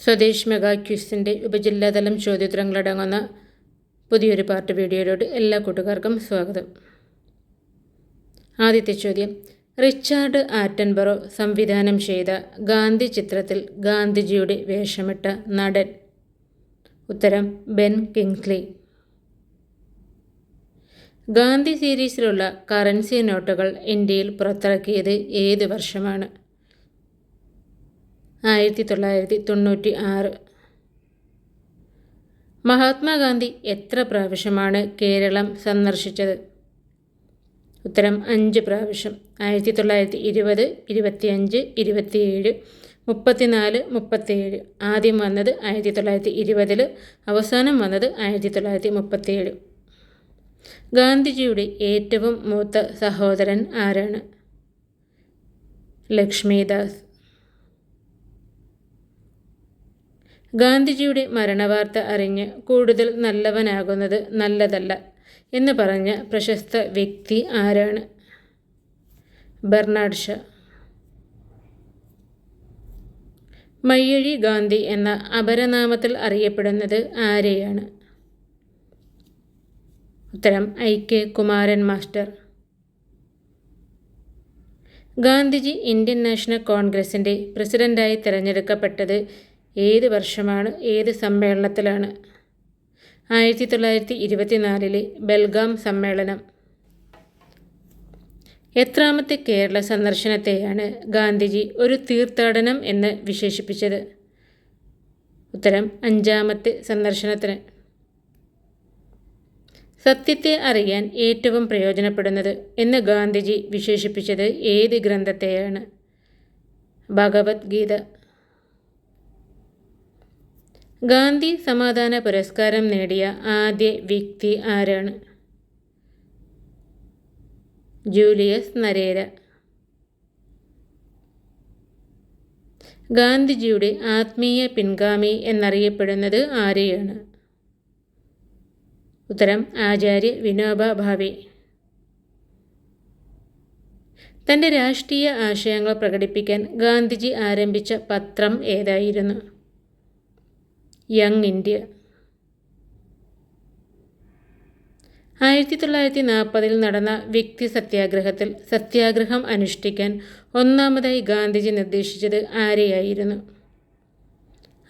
Swadesh mega ക്യൂസിന്റെ ഉപജില്ലാതലം ചോദ്യോത്തരങ്ങളടങ്ങുന്ന പുതിയൊരു part വീഡിയോയിലോട്ട് എല്ലാ കൂട്ടുകാർക്കും സ്വാഗതം. ആദ്യത്തെ ചോദ്യം. റിച്ചാർഡ് ആറ്റൻബറോ സംവിധാനം ചെയ്ത ഗാന്ധി ചിത്രത്തിൽ ഗാന്ധിജിയുടെ വേഷമിട്ട നടൻ. ഉത്തരം ബെൻ കിങ്സ്ലി ഗാന്ധി സീരീസിലുള്ള കറൻസി നോട്ടുകൾ ഇന്ത്യയിൽ പുറത്തിറക്കിയത് ഏത് വർഷമാണ്? ആയിരത്തി തൊള്ളായിരത്തി തൊണ്ണൂറ്റി ആറ് മഹാത്മാഗാന്ധി എത്ര പ്രാവശ്യമാണ് കേരളം സന്ദർശിച്ചത്? ഉത്തരം അഞ്ച് പ്രാവശ്യം. ആയിരത്തി തൊള്ളായിരത്തി ഇരുപത് ഇരുപത്തിയഞ്ച് ഇരുപത്തിയേഴ് മുപ്പത്തിനാല് മുപ്പത്തിയേഴ്. ആദ്യം വന്നത് ആയിരത്തി തൊള്ളായിരത്തി ഇരുപതിൽ അവസാനം വന്നത് ആയിരത്തി തൊള്ളായിരത്തി മുപ്പത്തിയേഴ് ഗാന്ധിജിയുടെ ഏറ്റവും മൂത്ത സഹോദരൻ ആരാണ്? ലക്ഷ്മിദാസ്. ഗാന്ധിജിയുടെ മരണവാർത്ത അറിഞ്ഞ് കൂടുതൽ നല്ലവനാകുന്നത് നല്ലതല്ല എന്ന് പറഞ്ഞ പ്രശസ്ത വ്യക്തി ആരാണ്? ബെർണാഡ് ഷാ. മയ്യഴി ഗാന്ധി എന്ന അപരനാമത്തിൽ അറിയപ്പെടുന്നത് ആരെയാണ്? ഉത്തരം I K Kumaran master. Gandhiji Indian national കോൺഗ്രസിന്റെ പ്രസിഡന്റായി തിരഞ്ഞെടുക്കപ്പെട്ടത് ഏത് വർഷമാണ് ഏത് സമ്മേളനത്തിലാണ്? ആയിരത്തി തൊള്ളായിരത്തി ഇരുപത്തിനാലിലെ ബൽഗാം സമ്മേളനം. എത്രാമത്തെ കേരള സന്ദർശനത്തെയാണ് ഗാന്ധിജി ഒരു തീർത്ഥാടനം എന്ന് വിശേഷിപ്പിച്ചത്? ഉത്തരം അഞ്ചാമത്തെ സന്ദർശനത്തിന്. സത്യത്തെ അറിയാൻ ഏറ്റവും പ്രയോജനപ്പെടുന്നത് എന്ന് ഗാന്ധിജി വിശേഷിപ്പിച്ചത് ഏത് ഗ്രന്ഥത്തെയാണ്? ഭഗവത്ഗീത. ഗാന്ധി സമാധാന പുരസ്കാരം നേടിയ ആദ്യ വ്യക്തി ആരാണ്? Julius Nyerere. ഗാന്ധിജിയുടെ ആത്മീയ പിൻഗാമി എന്നറിയപ്പെടുന്നത് ആരെയാണ്? ഉത്തരം ആചാര്യ വിനോബ ഭാവെ. തന്റെ രാഷ്ട്രീയ ആശയങ്ങൾ പ്രകടിപ്പിക്കാൻ ഗാന്ധിജി ആരംഭിച്ച പത്രം ഏതായിരുന്നു? യങ് ഇന്ത്യ ആയിരത്തി തൊള്ളായിരത്തി നാൽപ്പതിൽ നടന്ന വ്യക്തി സത്യാഗ്രഹത്തിൽ സത്യാഗ്രഹം അനുഷ്ഠിക്കാൻ ഒന്നാമതായി ഗാന്ധിജി നിർദ്ദേശിച്ചത് ആരെയായിരുന്നു?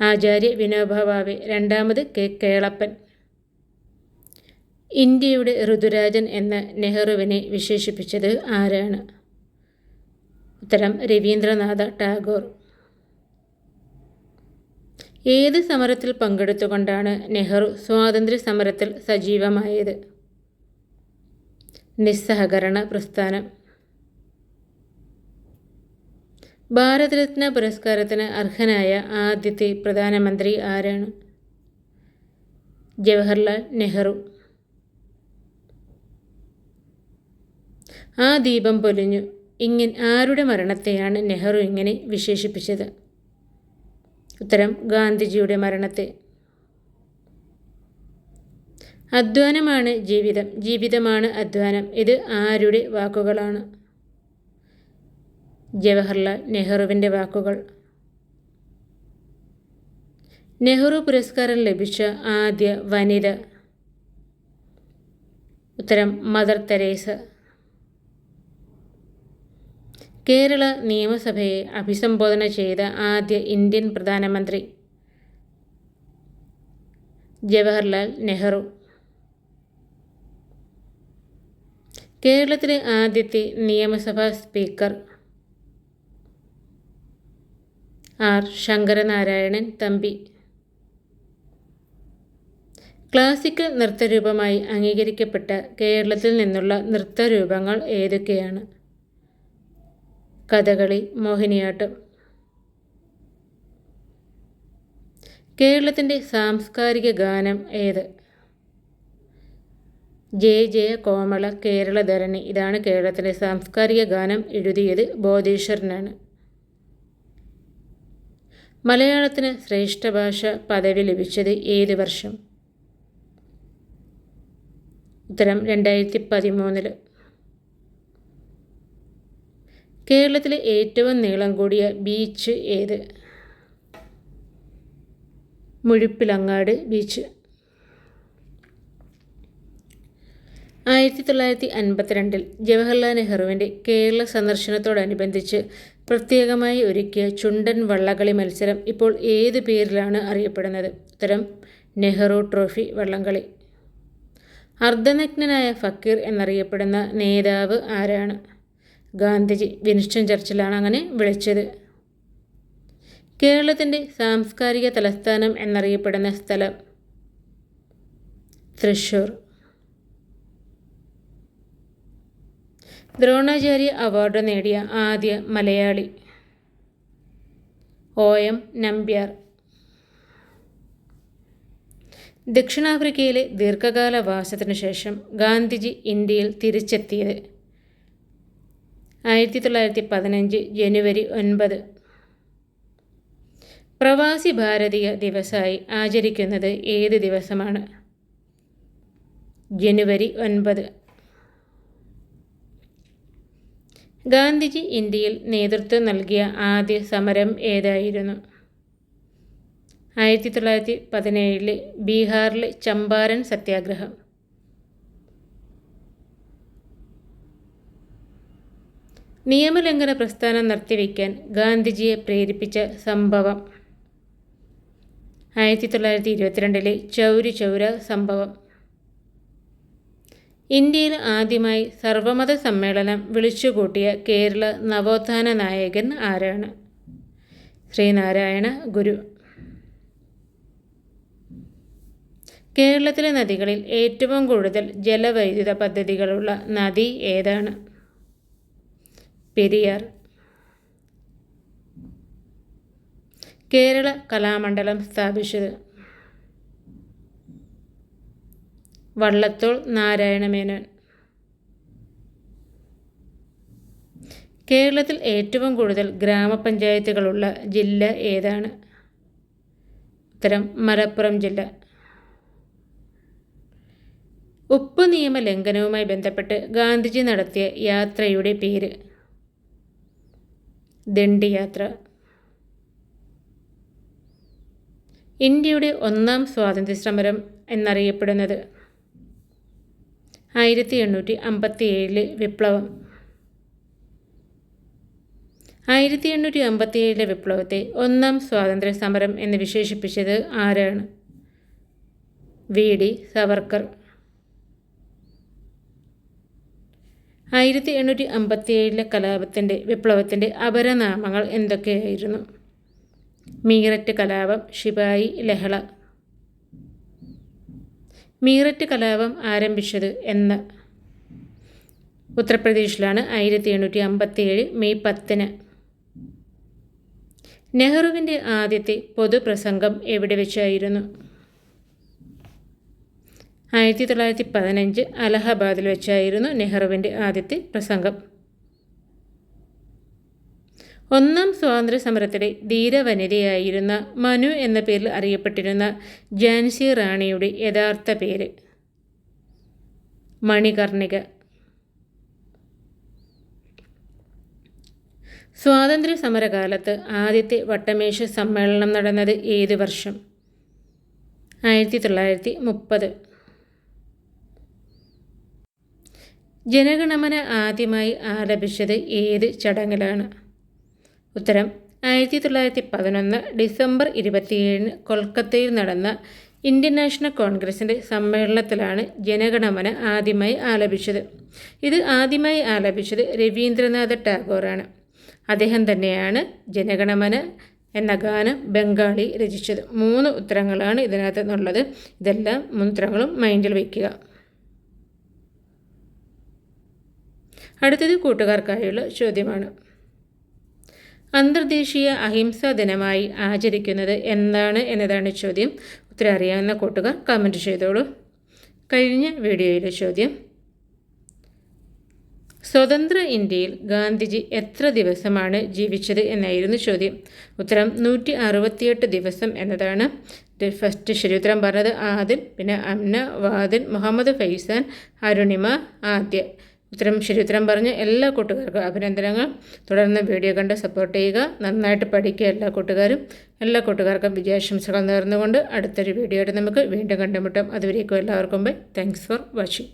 ആചാര്യ വിനോബ ഭാവെ രണ്ടാമത് കെ കേളപ്പൻ. ഇന്ത്യയുടെ ഋതുരാജൻ എന്ന നെഹ്റുവിനെ വിശേഷിപ്പിച്ചത് ആരാണ്? ഉത്തരം രവീന്ദ്രനാഥ ടാഗോർ. ഏത് സമരത്തിൽ പങ്കെടുത്തുകൊണ്ടാണ് നെഹ്റു സ്വാതന്ത്ര്യ സമരത്തിൽ സജീവമായത്? നിസ്സഹകരണ പ്രസ്ഥാനം. ഭാരതരത്ന പുരസ്കാരത്തിന് അർഹനായ ആദ്യത്തെ പ്രധാനമന്ത്രി ആരാണ്? ജവഹർലാൽ നെഹ്റു. ആ ദീപം പൊലിഞ്ഞു. ഇങ്ങനെ ആരുടെ മരണത്തെയാണ് നെഹ്റു ഇങ്ങനെ വിശേഷിപ്പിച്ചത്? ഉത്തരം ഗാന്ധിജിയുടെ മരണത്തെ. അധ്വാനമാണ് ജീവിതം. ജീവിതമാണ് അധ്വാനം. ഇത് ആരുടെ വാക്കുകളാണ്? ജവഹർലാൽ നെഹ്റുവിന്റെ വാക്കുകൾ. നെഹ്റു പുരസ്കാരം ലഭിച്ച ആദ്യ വനിത. ഉത്തരം മദർ തെരേസ. കേരള നിയമസഭയെ അഭിസംബോധന ചെയ്ത ആദ്യ ഇന്ത്യൻ പ്രധാനമന്ത്രി ജവഹർലാൽ നെഹ്റു. കേരളത്തിലെ ആദ്യത്തെ നിയമസഭാ speaker R Sankaranarayanan Thampi. Classical നൃത്തരൂപമായി അംഗീകരിക്കപ്പെട്ട കേരളത്തിൽ നിന്നുള്ള നൃത്തരൂപങ്ങൾ ഏതൊക്കെയാണ്? കഥകളി മോഹിനിയാട്ടം. കേരളത്തിന്റെ സാംസ്കാരിക ഗാനം ഏത്? ജയ ജയ കോമള കേരളധരണി ഇതാണ് കേരളത്തിലെ സാംസ്കാരിക ഗാനം എഴുതിയത് ബോധീശ്വരനാണ്. മലയാളത്തിന് ശ്രേഷ്ഠ ഭാഷ പദവി ലഭിച്ചത് ഏത് വർഷം? ഉത്തരം രണ്ടായിരത്തി പതിമൂന്നിൽ കേരളത്തിലെ ഏറ്റവും നീളം കൂടിയ ബീച്ച് ഏത്? മുഴുപ്പിലങ്ങാട് ബീച്ച്. ആയിരത്തി തൊള്ളായിരത്തി അൻപത്തിരണ്ടിൽ ജവഹർലാൽ നെഹ്റുവിന്റെ കേരള സന്ദർശനത്തോടനുബന്ധിച്ച് പ്രത്യേകമായി ഒരുക്കിയ ചുണ്ടൻ വള്ളംകളി മത്സരം ഇപ്പോൾ ഏത് പേരിലാണ് അറിയപ്പെടുന്നത്? ഉത്തരം നെഹ്റു ട്രോഫി വള്ളംകളി. അർദ്ധനഗ്നനായ ഫക്കീർ എന്നറിയപ്പെടുന്ന നേതാവ് ആരാണ്? ഗാന്ധിജി വിൻസ്റ്റൺ ചർച്ചിലാണ് അങ്ങനെ വിളിച്ചത്. കേരളത്തിന്റെ സാംസ്കാരിക തലസ്ഥാനം എന്നറിയപ്പെടുന്ന സ്ഥലം തൃശ്ശൂർ. ദ്രോണാചാര്യ അവാർഡ് നേടിയ ആദ്യ മലയാളി ഒ എം നമ്പ്യാർ. ദക്ഷിണാഫ്രിക്കയിലെ ദീർഘകാല വാസത്തിനു ശേഷം ഗാന്ധിജി ഇന്ത്യയിൽ തിരിച്ചെത്തിയത് ആയിരത്തി തൊള്ളായിരത്തി പതിനഞ്ച് ജനുവരി ഒൻപത്. പ്രവാസി ഭാരതീയ ദിവസമായി ആചരിക്കുന്നത് ഏത് ദിവസമാണ്? ജനുവരി ഒൻപത്. ഗാന്ധിജി ഇന്ത്യയിൽ നേതൃത്വം നൽകിയ ആദ്യ സമരം ഏതായിരുന്നു? ആയിരത്തി തൊള്ളായിരത്തി പതിനേഴിലെ ബീഹാറിലെ ചമ്പാരൻ സത്യാഗ്രഹം. നിയമലംഘന പ്രസ്ഥാനം നിർത്തിവെക്കാൻ ഗാന്ധിജിയെ പ്രേരിപ്പിച്ച സംഭവം. ആയിരത്തി തൊള്ളായിരത്തി ഇരുപത്തിരണ്ടിലെ ചൗരി ചൗര സംഭവം. ഇന്ത്യയിൽ ആദ്യമായി സർവമത സമ്മേളനം വിളിച്ചുകൂട്ടിയ കേരള നവോത്ഥാന നായകൻ ആരാണ്? ശ്രീനാരായണ ഗുരു. കേരളത്തിലെ നദികളിൽ ഏറ്റവും കൂടുതൽ ജലവൈദ്യുത പദ്ധതികളുള്ള നദി ഏതാണ്? പെരിയാർ. കേരള കലാമണ്ഡലം സ്ഥാപിച്ചത് വള്ളത്തോൾ നാരായണമേനോൻ കേരളത്തിൽ ഏറ്റവും കൂടുതൽ ഗ്രാമപഞ്ചായത്തുകളുള്ള ജില്ല ഏതാണ്? ഉത്തരം മലപ്പുറം ജില്ല. ഉപ്പ് നിയമ ലംഘനവുമായി ബന്ധപ്പെട്ട് ഗാന്ധിജി നടത്തിയ യാത്രയുടെ പേര്. ദണ്ഡിയാത്ര. ഇന്ത്യയുടെ ഒന്നാം സ്വാതന്ത്ര്യ സമരം എന്നറിയപ്പെടുന്നത് ആയിരത്തി എണ്ണൂറ്റി അമ്പത്തി ഏഴിലെ വിപ്ലവം. ആയിരത്തി എണ്ണൂറ്റി അമ്പത്തി ഏഴിലെ വിപ്ലവത്തെ ഒന്നാം സ്വാതന്ത്ര്യ സമരം എന്ന് വിശേഷിപ്പിച്ചത് ആരാണ്? വി. ഡി. സവർക്കർ. ആയിരത്തി എണ്ണൂറ്റി അമ്പത്തി ഏഴിലെ കലാപത്തിന്റെ വിപ്ലവത്തിന്റെ അപരനാമങ്ങൾ എന്തൊക്കെയായിരുന്നു? മീററ്റ് കലാപം ഷിപായി ലഹള. മീററ്റ് കലാപം ആരംഭിച്ചത് എന്ന് ഉത്തർപ്രദേശിലാണ് ആയിരത്തി എണ്ണൂറ്റി അമ്പത്തി ഏഴ് മെയ് പത്തിന്. നെഹ്റുവിന്റെ ആദ്യത്തെ പൊതുപ്രസംഗം എവിടെ വെച്ചായിരുന്നു? ആയിരത്തി തൊള്ളായിരത്തി പതിനഞ്ച് അലഹബാദിൽ വെച്ചായിരുന്നു നെഹ്റുവിന്റെ ആദ്യത്തെ പ്രസംഗം. ഒന്നാം സ്വാതന്ത്ര്യ സമരത്തിലെ ധീരവനിതയായിരുന്ന മനു എന്ന പേരിൽ അറിയപ്പെട്ടിരുന്ന ജാൻസി റാണിയുടെ യഥാർത്ഥ പേര് മണികർണിക. സ്വാതന്ത്ര്യ സമരകാലത്ത് ആദ്യത്തെ വട്ടമേശ സമ്മേളനം നടന്നത് ഏത് വർഷം? ആയിരത്തി തൊള്ളായിരത്തി മുപ്പത് ജനഗണമന ആദ്യമായി ആലപിച്ചത് ഏത് ചടങ്ങിലാണ്? ഉത്തരം ആയിരത്തി തൊള്ളായിരത്തി പതിനൊന്ന് ഡിസംബർ ഇരുപത്തിയേഴിന് കൊൽക്കത്തയിൽ നടന്ന ഇന്ത്യൻ നാഷണൽ കോൺഗ്രസിന്റെ സമ്മേളനത്തിലാണ് ജനഗണമന ആദ്യമായി ആലപിച്ചത്. ഇത് ആദ്യമായി ആലപിച്ചത് രവീന്ദ്രനാഥ ടാഗോറാണ്. അദ്ദേഹം തന്നെയാണ് ജനഗണമന എന്ന ഗാനം ബംഗാളി രചിച്ചത്. മൂന്ന് ഉത്തരങ്ങളാണ് ഇതിനകത്ത് നിന്നുള്ളത് ഇതെല്ലാം മൂന്ന് ഉത്തരങ്ങളും മൈൻഡിൽ വയ്ക്കുക. അടുത്തത് കൂട്ടുകാർക്കായുള്ള ചോദ്യമാണ്. അന്തർദേശീയ അഹിംസാ ദിനമായി ആചരിക്കുന്നത് എന്താണ് എന്നതാണ് ചോദ്യം. ഉത്തരം അറിയാവുന്ന കൂട്ടുകാർ കമന്റ് ചെയ്തോളൂ. കഴിഞ്ഞ വീഡിയോയിലെ ചോദ്യം. സ്വതന്ത്ര ഇന്ത്യയിൽ ഗാന്ധിജി എത്ര ദിവസമാണ് ജീവിച്ചത് എന്നായിരുന്നു ചോദ്യം. ഉത്തരം നൂറ്റി അറുപത്തിയെട്ട് ദിവസം എന്നതാണ്. ഫസ്റ്റ് ശരി ഉത്തരം പറഞ്ഞത് ആദിൽ പിന്നെ അമ്ന വാദിൽ മുഹമ്മദ് ഫൈസാൻ അരുണിമ ആദ്യ. ഉത്തരം ശരി ഉത്തരം പറഞ്ഞ് എല്ലാ കൂട്ടുകാർക്കും അഭിനന്ദനങ്ങൾ. തുടർന്ന് വീഡിയോ കണ്ട് സപ്പോർട്ട് ചെയ്യുക. നന്നായിട്ട് പഠിക്കുക എല്ലാ കൂട്ടുകാരും. എല്ലാ കൂട്ടുകാർക്കും വിജയാശംസകൾ നേർന്നുകൊണ്ട് അടുത്തൊരു വീഡിയോയുടെ നമുക്ക് വീണ്ടും കണ്ടുമുട്ടാം. അതുവരേക്കും എല്ലാവർക്കും ബൈ താങ്ക്സ് ഫോർ വാച്ചിങ്